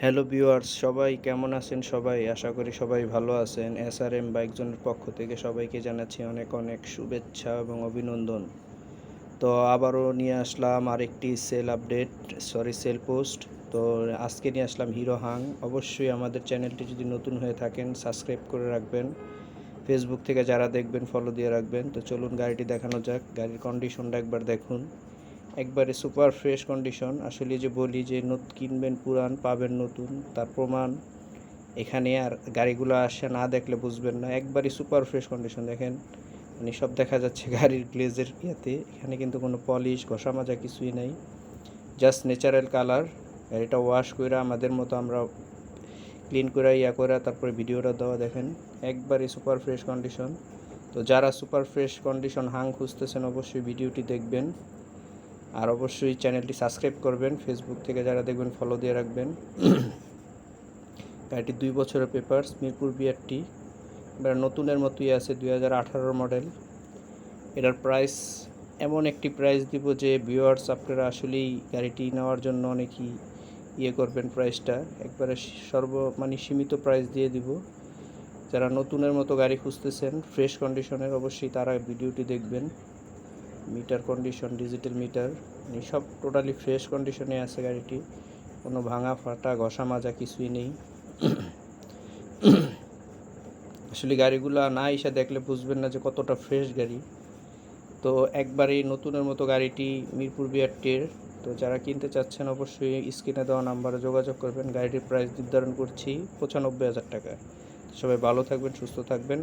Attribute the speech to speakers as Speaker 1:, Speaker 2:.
Speaker 1: Hello viewers সবাই কেমন আছেন সবাই? আশা করি সবাই ভালো আছেন। এস আর এম বাইকজনের পক্ষ থেকে সবাইকে জানাচ্ছি অনেক অনেক শুভেচ্ছা এবং অভিনন্দন। তো আবারও নিয়ে আসলাম আরেকটি sale update sorry sale post তো আজকে নিয়ে আসলাম হিরো হাং অবশ্যই আমাদের চ্যানেলটি যদি নতুন হয়ে থাকেন সাবস্ক্রাইব করে রাখবেন। ফেসবুক থেকে যারা দেখবেন ফলো দিয়ে রাখবেন। তো চলুন গাড়িটি দেখানো যাক। গাড়ির কন্ডিশনটা একবার দেখুন। একবারে সুপার ফ্রেশ কন্ডিশন আসলে যে বলি যে নত কিনবেন পুরান, পাবেন নতুন, তার প্রমাণ এখানে আর গাড়িগুলো আসে না দেখলে বুঝবেন না। একবারই সুপার ফ্রেশ কন্ডিশন দেখেন। মানে সব দেখা যাচ্ছে গাড়ির গ্লেজের ইয়েতে। এখানে কিন্তু কোনো পলিশ ঘষা মাজা কিছুই নাই। জাস্ট ন্যাচারাল কালার গাড়িটা ওয়াশ করে আমাদের মতো আমরা ক্লিন করে ইয়া করে তারপরে ভিডিওটা দেওয়া, দেখেন। একবারই সুপার ফ্রেশ কন্ডিশন তো যারা সুপার ফ্রেশ কন্ডিশন হাং খুঁজতেছেন, অবশ্যই ভিডিওটি দেখবেন। আর অবশ্যই চ্যানেলটি সাবস্ক্রাইব করবেন ফেসবুক থেকে যারা দেখবেন ফলো দিয়ে রাখবেন। গাড়িটি দুই বছরের পেপারস মিরপুর বিআরটি এবার নতুনের মতোই আছে দুই হাজার মডেল এটার প্রাইস এমন একটি প্রাইস দিব যে ভিউয়ার্স আপনারা আসলেই গাড়িটি নেওয়ার জন্য অনেকই ইয়ে করবেন প্রাইসটা একবারে সর্ব মানে সীমিত প্রাইস দিয়ে দিব। যারা নতুনের মতো গাড়ি খুঁজতেছেন ফ্রেশ কন্ডিশনের অবশ্যই তারা ভিডিওটি দেখবেন। মিটার কন্ডিশন, ডিজিটাল মিটার মানে সব টোটালি ফ্রেশ কন্ডিশনে আছে গাড়িটি। কোনো ভাঙা ফাটা, ঘষা মাজা কিছুই নেই। আসলে গাড়িগুলো না এসে দেখলে বুঝবেন না যে কতটা ফ্রেশ গাড়ি। তো একবারেই নতুনের মতো গাড়িটি মিরপুর বিআরটির, তো যারা কিনতে চাচ্ছেন অবশ্যই স্ক্রিনে দেওয়া নাম্বারে যোগাযোগ করবেন। গাড়িটির প্রাইস নির্ধারণ করছি পঁচানব্বই হাজার টাকা। সবাই ভালো থাকবেন, সুস্থ থাকবেন।